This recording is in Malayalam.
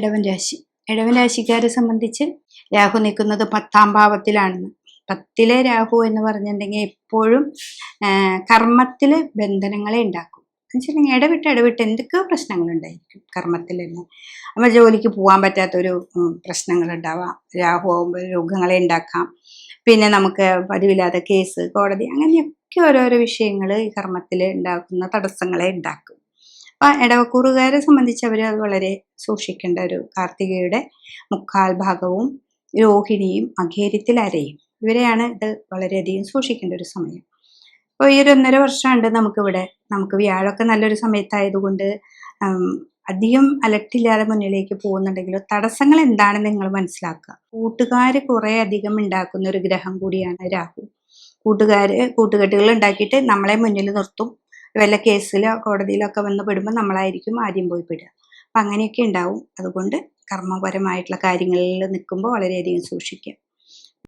ഇടവൻ രാശി. ഇടവൻ രാശിക്കാരെ സംബന്ധിച്ച് രാഹു നിൽക്കുന്നത് പത്താം ഭാവത്തിലാണെന്ന്. പത്തിലെ രാഹു എന്ന് പറഞ്ഞിട്ടുണ്ടെങ്കിൽ എപ്പോഴും കർമ്മത്തിലെ ബന്ധനങ്ങളെ ഉണ്ടാക്കും. എന്നുവെച്ചിട്ടുണ്ടെങ്കിൽ ഇടവിട്ട് ഇടവിട്ട് എന്തൊക്കെയോ പ്രശ്നങ്ങളുണ്ടായിരിക്കും കർമ്മത്തിൽ തന്നെ? അപ്പോൾ ജോലിക്ക് പോകാൻ പറ്റാത്തൊരു പ്രശ്നങ്ങളുണ്ടാവാം. രാഹു ആകുമ്പോൾ രോഗങ്ങളെ ഉണ്ടാക്കാം. പിന്നെ നമുക്ക് പതിവില്ലാത്ത കേസ് കോടതി അങ്ങനെയൊക്കെ ഓരോരോ വിഷയങ്ങൾ ഈ കർമ്മത്തിൽ ഉണ്ടാക്കുന്ന തടസ്സങ്ങളെ ഉണ്ടാക്കും. അപ്പം ഇടവക്കൂറുകാരെ സംബന്ധിച്ച് അവർ അത് വളരെ സൂക്ഷിക്കേണ്ട ഒരു കാർത്തികയുടെ മുക്കാൽ ഭാഗവും രോഹിണിയും അഘേര്യത്തിൽ അരയും. ഇവരെയാണ് ഇത് വളരെയധികം സൂക്ഷിക്കേണ്ട ഒരു സമയം. അപ്പോൾ ഈ ഒരു ഒന്നര വർഷമുണ്ട് നമുക്കിവിടെ നമുക്ക് വ്യാഴമൊക്കെ നല്ലൊരു സമയത്തായതുകൊണ്ട് അധികം അലട്ടില്ലാതെ മുന്നിലേക്ക് പോകുന്നുണ്ടെങ്കിലും തടസ്സങ്ങൾ എന്താണെന്ന് നിങ്ങൾ മനസ്സിലാക്കുക. കൂട്ടുകാർ കുറേ അധികം ഉണ്ടാക്കുന്ന ഒരു ഗ്രഹം കൂടിയാണ് രാഹു. കൂട്ടുകാർ കൂട്ടുകെട്ടുകൾ ഉണ്ടാക്കിയിട്ട് നമ്മളെ മുന്നിൽ നിർത്തും. വല്ല കേസിലോ കോടതിയിലോ ഒക്കെ വന്ന് പെടുമ്പോൾ നമ്മളായിരിക്കും ആദ്യം പോയി പെടുക. അപ്പം അങ്ങനെയൊക്കെ ഉണ്ടാവും. അതുകൊണ്ട് കർമ്മപരമായിട്ടുള്ള കാര്യങ്ങളിൽ നിൽക്കുമ്പോൾ വളരെയധികം സൂക്ഷിക്കുക.